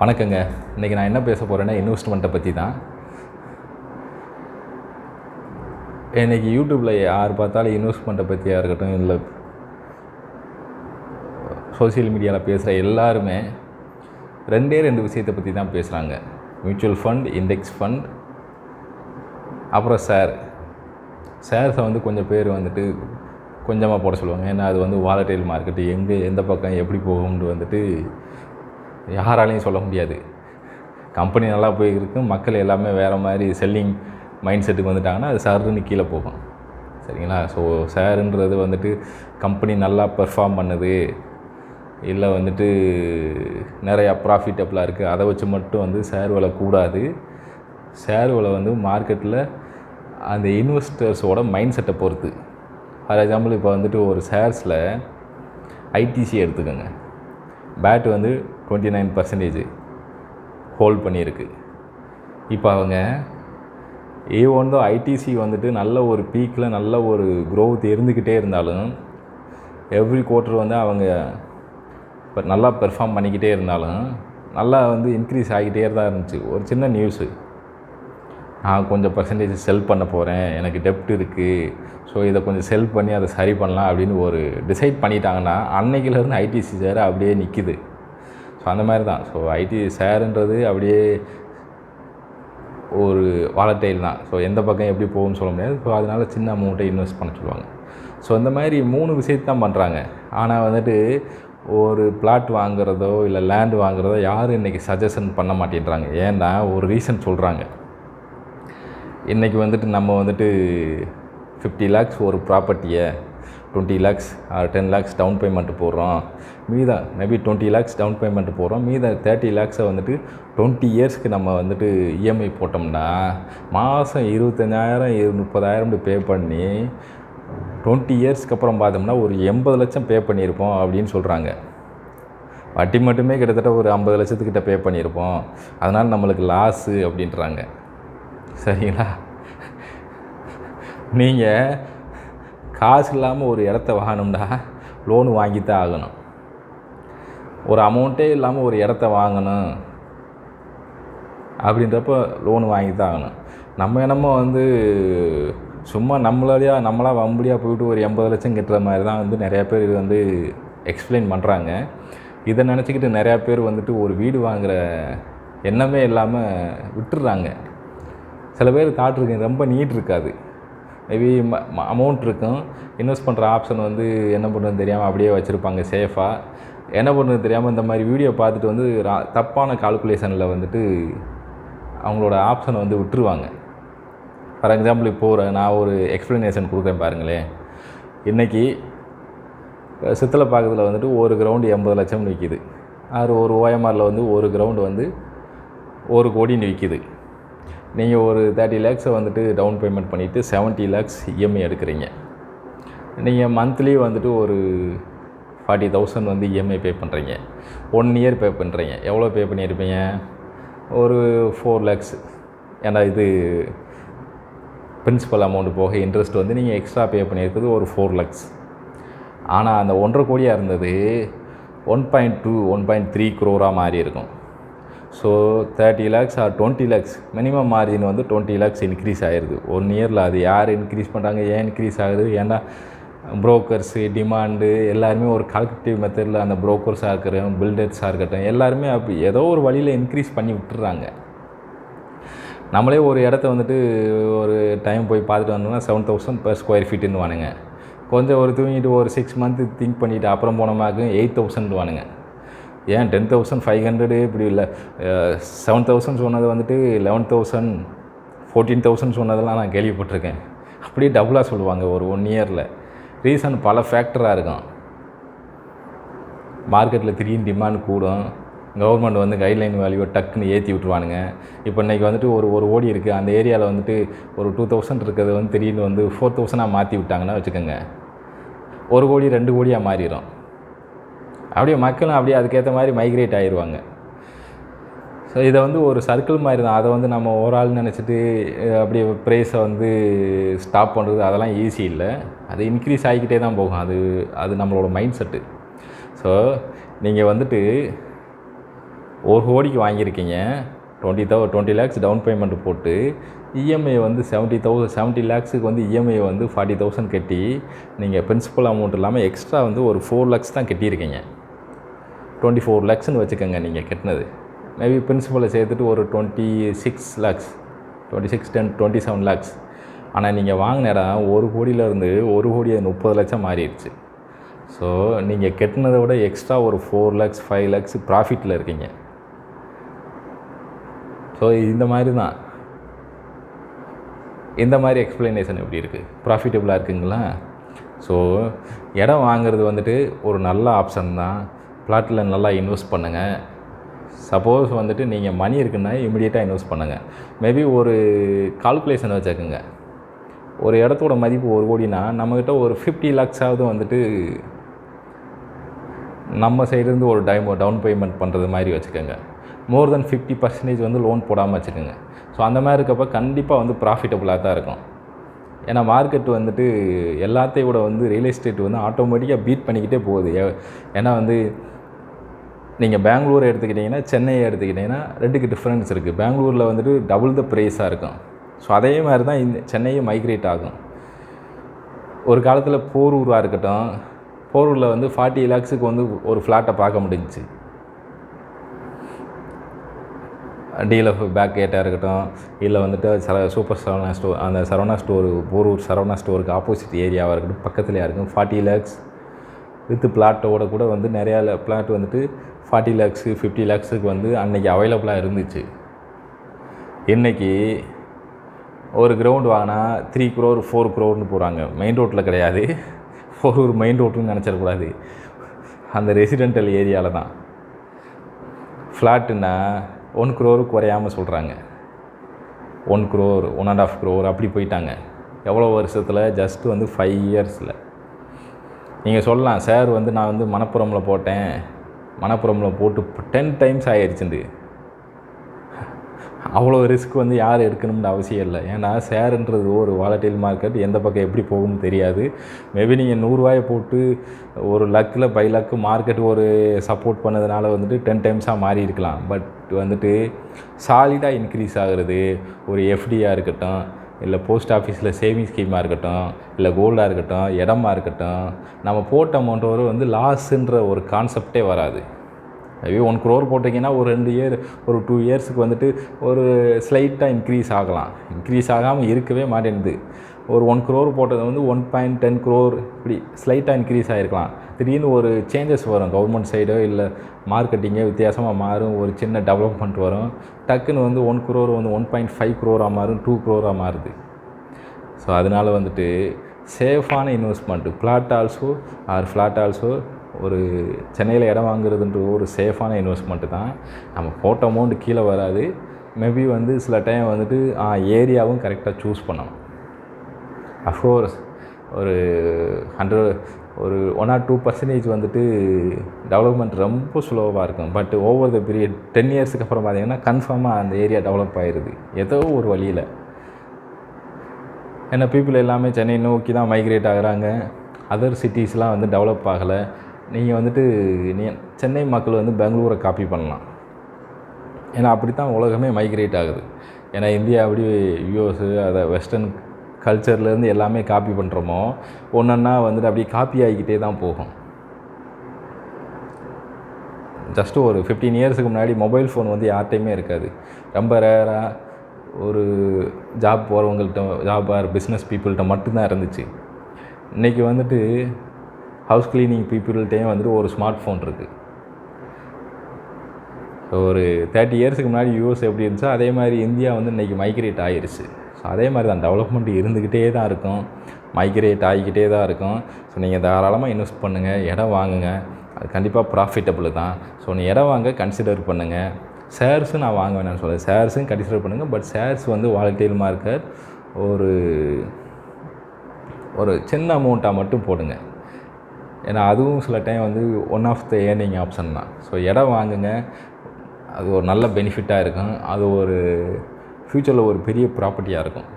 வணக்கங்க. இன்றைக்கி நான் என்ன பேச போகிறேன்னா இன்வெஸ்ட்மெண்ட்டை பற்றி தான் இன்றைக்கி யூடியூப்பில் யார் பார்த்தாலும் இன்வெஸ்ட்மெண்ட்டை பற்றியாக இருக்கட்டும் இல்லை சோஷியல் மீடியாவில் பேசுகிற எல்லாருமே ரெண்டே ரெண்டு விஷயத்தை பற்றி தான் பேசுகிறாங்க மியூச்சுவல் ஃபண்ட் இண்டெக்ஸ் ஃபண்ட் அப்புறம் ஷேர் ஷேர்ஸை வந்து கொஞ்சம் பேர் வந்துட்டு கொஞ்சமாக போட சொல்லுவாங்க. ஏன்னா அது வந்து வாலட்டைல் மார்க்கெட்டு எங்கே எந்த பக்கம் எப்படி போகும்னு வந்துட்டு யாராலையும் சொல்ல முடியாது. கம்பெனி நல்லா போயிருக்கு மக்கள் எல்லாமே வேறு மாதிரி செல்லிங் மைண்ட் செட்டுக்கு வந்துட்டாங்கன்னா அது சருன்னு கீழே போகும். சரிங்களா? ஸோ சேருன்றது வந்துட்டு கம்பெனி நல்லா பெர்ஃபார்ம் பண்ணுது. இல்லை வந்துட்டு நிறையா ப்ராஃபிட்டபிளாக இருக்குது அதை வச்சு மட்டும் வந்து ஷேர் விலை கூடாது. ஷேர் விலை வந்து மார்க்கெட்டில் அந்த இன்வெஸ்டர்ஸோட மைண்ட் செட்டை பொறுத்து. ஃபார் எக்ஸாம்பிள் இப்போ வந்துட்டு ஒரு ஷேர்ஸில் ஐடிசி எடுத்துக்கோங்க. பேட் வந்து டுவெண்ட்டி நைன் பர்சன்டேஜ் ஹோல்ட் பண்ணியிருக்கு. இப்போ அவங்க ஏ ஒன் தான் ஐடிசி வந்துட்டு நல்ல ஒரு பீக்கில் நல்ல ஒரு க்ரோத் இருந்துக்கிட்டே இருந்தாலும் எவ்ரி குவார்ட்டர் வந்து அவங்க இப்போ நல்லா பெர்ஃபார்ம் பண்ணிக்கிட்டே இருந்தாலும் நல்லா வந்து இன்க்ரீஸ் ஆகிட்டே தான் இருந்துச்சு. ஒரு சின்ன நியூஸு நான் கொஞ்சம் பர்சன்டேஜ் செல் பண்ண போகிறேன் எனக்கு டெப்ட் இருக்குது ஸோ இதை கொஞ்சம் செல் பண்ணி அதை சரி பண்ணலாம் அப்படின்னு ஒரு டிசைட் பண்ணிட்டாங்கன்னா அன்னைக்கிலேருந்து ஐடிசி ஷேர் அப்படியே நிற்கிது ஸோ அந்த மாதிரி தான் ஸோ ஐடி சேருன்றது அப்படியே ஒரு வாலட்டைல் தான். ஸோ எந்த பக்கம் எப்படி போகும்னு சொல்ல முடியாது. ஸோ அதனால் சின்ன அமௌண்ட்டை இன்வெஸ்ட் பண்ண சொல்லுவாங்க. ஸோ இந்த மாதிரி மூணு விஷயத்தை தான் பண்ணுறாங்க ஆனால் வந்துட்டு ஒரு பிளாட் வாங்குறதோ இல்லை லேண்ட் வாங்குறதோ யாரும் இன்றைக்கி சஜஷன் பண்ண மாட்டேன்றாங்க. ஏன்னா ஒரு ரீசன் சொல்கிறாங்க இன்றைக்கி வந்துட்டு நம்ம வந்துட்டு ஃபிஃப்டி லேக்ஸ் ஒரு ப்ராப்பர்ட்டியை twenty lakhs or ten lakhs down payment போடுறோம். மீதா maybe twenty lakhs down payment போடுறோம். மீதா தேர்ட்டி லேக்ஸை வந்துட்டு டுவெண்ட்டி இயர்ஸ்க்கு நம்ம வந்துட்டு இஎம்ஐ போட்டோம்னா மாதம் இருபத்தஞ்சாயிரம் இரு முப்பதாயிரம் பே பண்ணி டுவெண்ட்டி இயர்ஸ்க்கு அப்புறம் பார்த்தோம்னா ஒரு எண்பது லட்சம் பே பண்ணியிருப்போம் அப்படின்னு சொல்கிறாங்க வட்டி மட்டுமே கிட்டத்தட்ட ஒரு ஐம்பது லட்சத்துக்கிட்ட பே பண்ணியிருப்போம். அதனால் நம்மளுக்கு லாஸு அப்படின்றாங்க. சரிங்களா? நீங்கள் காசு இல்லாமல் ஒரு இடத்த வாங்கணும்னா லோனு வாங்கித்தான் ஆகணும். ஒரு அமௌண்ட்டே இல்லாமல் ஒரு இடத்த வாங்கணும். அப்படின்றப்ப லோன் வாங்கி தான் ஆகணும். நம்ம என்னமோ வந்து சும்மா நம்மளாலேயா நம்மளாக வம்படியாக போயிட்டு ஒரு எண்பது லட்சம் கட்டுற மாதிரி தான் வந்து நிறையா பேர் இது வந்து எக்ஸ்பிளைன் பண்ணுறாங்க இதை நினச்சிக்கிட்டு நிறையா பேர் வந்துட்டு ஒரு வீடு வாங்குகிற எண்ணமே இல்லாமல் விட்டுடுறாங்க சில பேர் தாட் ரொம்ப நீட் இருக்காது. மேபி அமௌண்ட் இருக்கும். இன்வெஸ்ட் பண்ணுற ஆப்ஷன் வந்து என்ன பண்ணுறது தெரியாமல் அப்படியே வச்சுருப்பாங்க சேஃபாக என்ன பண்ணுறது தெரியாமல் இந்த மாதிரி வீடியோ பார்த்துட்டு வந்து ரா- தப்பான கால்குலேஷனில் வந்துட்டு அவங்களோட ஆப்ஷனை வந்து விட்டுருவாங்க. ஃபார் எக்ஸாம்பிள் இப்போ ஒரு நான் ஒரு எக்ஸ்ப்ளனேஷன் கொடுக்குறேன் பாருங்களேன். இன்றைக்கி சித்தலை பாக்கத்தில் வந்துட்டு ஒரு கிரவுண்டு எண்பது லட்சம் விற்கிது அது ஒரு ஓஎம்ஆரில் வந்து ஒரு கிரவுண்டு வந்து ஒரு கோடின்னு விற்கிது நீங்கள் ஒரு தேர்ட்டி லேக்ஸை வந்துட்டு டவுன் பேமெண்ட் பண்ணிவிட்டு செவன்ட்டி லேக்ஸ் இஎம்ஐ எடுக்கிறீங்க. நீங்கள் மந்த்லி வந்துட்டு ஒரு ஃபார்ட்டி தௌசண்ட் வந்து இஎம்ஐ பே பண்ணுறீங்க ஒன் இயர் பே பண்ணுறீங்க எவ்வளோ பே பண்ணியிருப்பீங்க? ஒரு ஃபோர் லேக்ஸ் ஏன்னா இது பிரின்சிபல் அமௌண்ட் போக இன்ட்ரெஸ்ட் வந்து நீங்கள் எக்ஸ்ட்ரா பே பண்ணியிருக்கிறது ஒரு ஃபோர் லேக்ஸ் ஆனால் அந்த ஒன்றரை கோடியாக இருந்தது one point two one point three க்ரோராக மாறி இருக்கும். So thirty lakhs or twenty lakhs minimum margin வந்து டுவெண்ட்டி லேக்ஸ் இன்க்ரீஸ் ஆகிருது ஒன் இயரில் அது யார் இன்க்ரீஸ் பண்ணுறாங்க ஏன் இன்க்ரீஸ் ஆகுது? ஏன்னா புரோக்கர்ஸு டிமாண்டு எல்லாருமே ஒரு கால்குலேட்டிவ் மெத்தடில் அந்த புரோக்கர்ஸாக இருக்கட்டும் பில்டர்ஸாக இருக்கட்டும் எல்லாருமே அப்படி ஏதோ ஒரு வழியில் இன்க்ரீஸ் பண்ணி விட்டுறாங்க. நம்மளே ஒரு இடத்த வந்துட்டு ஒரு டைம் போய் பார்த்துட்டு வந்தோம்னா செவன் தௌசண்ட் பர் ஸ்கொயர் ஃபீட்டுன்னு வானுங்க கொஞ்சம் ஒரு தூங்கிட்டு ஒரு சிக்ஸ் மந்த்து திங்க் பண்ணிவிட்டு அப்புறம் போனோமாக்கு எயிட் தௌசண்ட் வானுங்க ஏன் டென் தௌசண்ட் ஃபைவ் ஹண்ட்ரடு இப்படி இல்லை? செவன் தௌசண்ட் சொன்னது வந்துட்டு லெவன் தௌசண்ட் ஃபோர்டீன் தௌசண்ட் சொன்னதெல்லாம் நான் கேள்விப்பட்டிருக்கேன். அப்படியே டபுளாக சொல்லுவாங்க ஒரு ஒன் இயரில் ரீசன் பல ஃபேக்டராக இருக்கும் மார்க்கெட்டில் திடீர்னு டிமாண்ட் கூடும். கவர்மெண்ட் வந்து கைட்லைன் வேல்யூவை டக்குன்னு ஏற்றி விட்ருவானுங்க இப்போ இன்றைக்கி வந்துட்டு ஒரு ஒரு ஓடி இருக்குது அந்த ஏரியாவில் வந்துட்டு ஒரு டூ தௌசண்ட் இருக்கிறது வந்து திடீர்னு வந்து ஃபோர் தௌசண்டாக மாற்றி விட்டாங்கன்னா வச்சுக்கோங்க. ஒரு கோடி ரெண்டு கோடியாக மாறிடும். அப்படியே மக்களும் அப்படியே அதுக்கேற்ற மாதிரி மைக்ரேட் ஆயிடுவாங்க ஸோ இதை வந்து ஒரு சர்க்கிள் மாதிரி தான். அதை வந்து நம்ம ஒரு ஆள் நினச்சிட்டு அப்படியே ப்ரைஸை வந்து ஸ்டாப் பண்ணுறது அதெல்லாம் ஈஸி இல்லை. அது இன்க்ரீஸ் ஆகிக்கிட்டே தான் போகும். அது அது நம்மளோட மைண்ட் செட்டு ஸோ நீங்கள் வந்துட்டு ஒரு கோடிக்கு வாங்கியிருக்கீங்க. Twenty thou twenty lakhs down payment போட்டு இஎம்ஐ வந்து செவன்ட்டி தௌசண்ட் செவன்ட்டி லேக்ஸுக்கு வந்து இஎம்ஐ வந்து ஃபார்ட்டி தௌசண்ட் கட்டி நீங்கள் பிரின்சிபல் அமௌண்ட் இல்லாமல் எக்ஸ்ட்ரா வந்து ஒரு ஃபோர் லேக்ஸ் தான் கட்டியிருக்கீங்க. டுவெண்ட்டி ஃபோர் லேக்ஸ்னு வச்சுக்கோங்க நீங்கள் கட்டினது. மேபி பிரின்சிபலை சேர்த்துட்டு ஒரு twenty six lakhs twenty six ten twenty seven lakhs ஆனால் நீங்கள் வாங்கின இடம் ஒரு கோடியிலேருந்து ஒரு கோடி அது முப்பது லட்சம் மாறிடுச்சு. ஸோ நீங்கள் கட்டினதை விட எக்ஸ்ட்ரா ஒரு ஃபோர் லேக்ஸ் ஃபைவ் லேக்ஸ் ப்ராஃபிட்டில் இருக்கீங்க. ஸோ இந்த மாதிரி தான் இந்த மாதிரி எக்ஸ்ப்ளனேஷன் எப்படி இருக்குது ப்ராஃபிட்டபுளாக இருக்குங்களா? ஸோ இடம் வாங்குறது வந்துட்டு ஒரு நல்ல ஆப்ஷன் தான். பிளாட்டில் நல்லா இன்வெஸ்ட் பண்ணுங்கள் சப்போஸ் வந்துட்டு நீங்கள் மணி இருக்குன்னா இமிடியேட்டாக இன்வெஸ்ட் பண்ணுங்கள் மேபி ஒரு கால்குலேஷன் வச்சுக்கோங்க. ஒரு இடத்தோட மதிப்பு ஒரு கோடினா நம்மக்கிட்ட ஒரு ஃபிஃப்டி லேக்ஸாவது வந்துட்டு நம்ம சைடுலேருந்து ஒரு டைம் டவுன் பேமெண்ட் பண்ணுறது மாதிரி வச்சுக்கோங்க. மோர் தென் ஃபிஃப்டி பர்சன்டேஜ் வந்து லோன் போடாமல் வச்சுக்கோங்க. ஸோ அந்த மாதிரி இருக்கப்போ கண்டிப்பாக வந்து ப்ராஃபிட்டபுளாக தான் இருக்கும். ஏன்னா மார்க்கெட் வந்துட்டு எல்லாத்தையும் விட வந்து ரியல் எஸ்டேட் வந்து ஆட்டோமேட்டிக்காக பீட் பண்ணிக்கிட்டே போகுது. ஏன்னா வந்து நீங்கள் பெங்களூர் எடுத்துக்கிட்டிங்கன்னா சென்னையை எடுத்துக்கிட்டிங்கன்னா ரெண்டுக்கு டிஃப்ரென்ஸ் இருக்குது பெங்களூரில் வந்துட்டு டபுள் த ப்ரைஸாக இருக்கும். ஸோ அதே மாதிரி தான் இந்த சென்னையும் மைக்ரேட் ஆகும். ஒரு காலத்தில் போரூராக இருக்கட்டும் போரூரில் வந்து ஃபார்ட்டி லேக்ஸுக்கு வந்து ஒரு ஃப்ளாட்டை பார்க்க முடிஞ்சிச்சு. டிஎல்எஃப் பேக் கேட்டாக இருக்கட்டும் இல்லை வந்துட்டு சர சூப்பர் சரவணா ஸ்டோர் அந்த சரவணா ஸ்டோர் போரூர் சரவணா ஸ்டோருக்கு ஆப்போசிட் ஏரியாவாக இருக்கட்டும் பக்கத்துலேயே இருக்கும். ஃபார்ட்டி லேக்ஸ் வித்து பிளாட்டோட கூட வந்து நிறையா பிளாட் வந்துட்டு ஃபார்ட்டி லேக்ஸு ஃபிஃப்டி லேக்ஸுக்கு வந்து அன்னைக்கு அவைலபிளாக இருந்துச்சு. இன்னைக்கு ஒரு கிரவுண்ட் வாங்கினா த்ரீ க்ரோர் ஃபோர் க்ரோர்னு போகிறாங்க மெயின் ரோட்டில் கிடையாது. ஃபோர் ஒரு மெயின் ரோட்டுன்னு நினச்சிடக்கூடாது. அந்த ரெசிடென்டல் ஏரியாவில் தான். ஃப்ளாட்டுன்னா ஒன் க்ரோரு குறையாமல் சொல்கிறாங்க one crore one and half crore அப்படி போயிட்டாங்க. எவ்வளோ வருஷத்தில்? ஜஸ்ட் வந்து ஃபைவ் இயர்ஸில் நீங்கள் சொல்லலாம் சார் வந்து நான் வந்து மணப்புறமில் போட்டேன். மணப்புறமில் போட்டு டென் டைம்ஸ் ஆயிடுச்சுண்டு அவ்வளோ ரிஸ்க் வந்து யார் எடுக்கணும்னு அவசியம் இல்லை. ஏன்னா ஷேருன்றது ஒரு வாலட்டைல் மார்க்கெட் எந்த பக்கம் எப்படி போகும்னு தெரியாது. மேபி நீங்கள் நூறுரூவாயை போட்டு ஒரு லக்கில் பை லக்கு மார்க்கெட் ஒரு சப்போர்ட் பண்ணதுனால வந்துட்டு டென் டைம்ஸாக மாறி இருக்கலாம். பட் வந்துட்டு சாலிடாக இன்க்ரீஸ் ஆகிறது ஒரு எஃப்டியாக இருக்கட்டும் இல்லை போஸ்ட் ஆஃபீஸில் சேவிங் ஸ்கீமாக இருக்கட்டும் இல்லை கோல்டாக இருக்கட்டும் இடமா இருக்கட்டும் நம்ம போட்ட அமௌண்ட் ஒரு வந்து லாஸுன்ற ஒரு கான்செப்டே வராது. மேபி ஒன் க்ரோர் போட்டிங்கன்னா ஒரு ரெண்டு இயர் ஒரு டூ இயர்ஸுக்கு வந்துட்டு ஒரு ஸ்லைட்டாக இன்க்ரீஸ் ஆகலாம். இன்க்ரீஸ் ஆகாமல் இருக்கவே மாட்டேங்குது. ஒரு ஒன் க்ரோர் போட்டது வந்து ஒன் பாயிண்ட் டென் க்ரோர் இப்படி ஸ்லைட்டாக இன்க்ரீஸ் ஆகிருக்கலாம் திடீர்னு ஒரு சேஞ்சஸ் வரும். கவர்மெண்ட் சைடோ இல்லை மார்க்கெட்டிங்கோ வித்தியாசமாக மாறும். ஒரு சின்ன டெவலப்மெண்ட் வரும். டக்குன்னு வந்து ஒன் க்ரோர் வந்து ஒன் பாயிண்ட் ஃபைவ் க்ரோராக மாறும். டூ க்ரோராக மாறுது. ஸோ அதனால் வந்துட்டு சேஃபான investment flat also or flat also ஒரு சென்னையில் இடம் வாங்குறதுன்ற ஒரு சேஃபான இன்வெஸ்ட்மெண்ட்டு தான். நம்ம போட்ட அமௌண்ட் கீழே வராது. மேபி வந்து சில டைம் வந்துட்டு ஏரியாவும் கரெக்டாக சூஸ் பண்ணணும் அஃப்கோர்ஸ் ஒரு ஹண்ட்ரட் ஒரு ஒன் ஆர் டூ பர்சன்டேஜ் வந்துட்டு டெவலப்மெண்ட் ரொம்ப ஸ்லோவாக இருக்கும். But over the period ten இயர்ஸுக்கு அப்புறம் பார்த்தீங்கன்னா கன்ஃபார்மாக அந்த ஏரியா டெவலப் ஆயிடுது ஏதோ ஒரு வழியில். ஏன்னா பீப்புள் எல்லாமே சென்னை நோக்கி தான் மைக்ரேட் ஆகுறாங்க. அதர் சிட்டிஸ்லாம் வந்து டெவலப் ஆகலை. நீங்கள் வந்துட்டு நீ சென்னை மக்கள் வந்து பெங்களூரை காப்பி பண்ணலாம். ஏன்னா அப்படி தான் உலகமே மைக்ரேட் ஆகுது. ஏன்னா இந்தியா அப்படி யூஎஸு அதை வெஸ்டர்ன் கல்ச்சர்லேருந்து எல்லாமே காப்பி பண்ணுறோமோ ஒன்றா வந்துட்டு அப்படியே காப்பி ஆகிக்கிட்டே தான் போகும். ஜஸ்ட்டு ஒரு ஃபிஃப்டீன் இயர்ஸுக்கு முன்னாடி மொபைல் ஃபோன் வந்து யார்கிட்டையுமே இருக்காது. ரொம்ப ரேராக ஒரு ஜாப் போகிறவங்கள்ட்ட ஜாப் ஆர் பிஸ்னஸ் பீப்புள்கிட்ட மட்டும்தான் இருந்துச்சு. இன்றைக்கி வந்துட்டு ஹவுஸ் க்ளீனிங் பீப்புள்கிட்டையும் வந்துட்டு ஒரு ஸ்மார்ட் ஃபோன் இருக்குது ஒரு தேர்ட்டி இயர்ஸுக்கு முன்னாடி யூஎஸ் எப்படி இருந்துச்சோ அதே மாதிரி இந்தியா வந்து இன்றைக்கி மைக்ரேட் ஆகிருச்சு ஸோ அதே மாதிரி தான் டெவலப்மெண்ட் இருந்துக்கிட்டே தான் இருக்கும். மைக்ரேட் ஆகிக்கிட்டே தான் இருக்கும். ஸோ நீங்கள் தாராளமாக இன்வெஸ்ட் பண்ணுங்கள் இடம் வாங்குங்க. அது கண்டிப்பாக ப்ராஃபிட்டபிள் தான். ஸோ நீ இடம் வாங்க கன்சிடர் பண்ணுங்கள் ஷேர்ஸும் நான் வாங்க வேணாம்னு சொல்கிறேன் ஷேர்ஸும் கன்சிடர் பண்ணுங்கள் பட் ஷேர்ஸ் வந்து வாலட்டைல் மார்க்கெட் ஒரு ஒரு சின்ன அமௌண்ட்டாக மட்டும் போடுங்க. ஏன்னா அதுவும் சில டைம் வந்து one of the earning option தான். ஸோ இடம் வாங்குங்க. அது ஒரு நல்ல பெனிஃபிட்டாக இருக்கும். அது ஒரு ஃப்யூச்சரில் ஒரு பெரிய ப்ராப்பர்ட்டியாக இருக்கும்.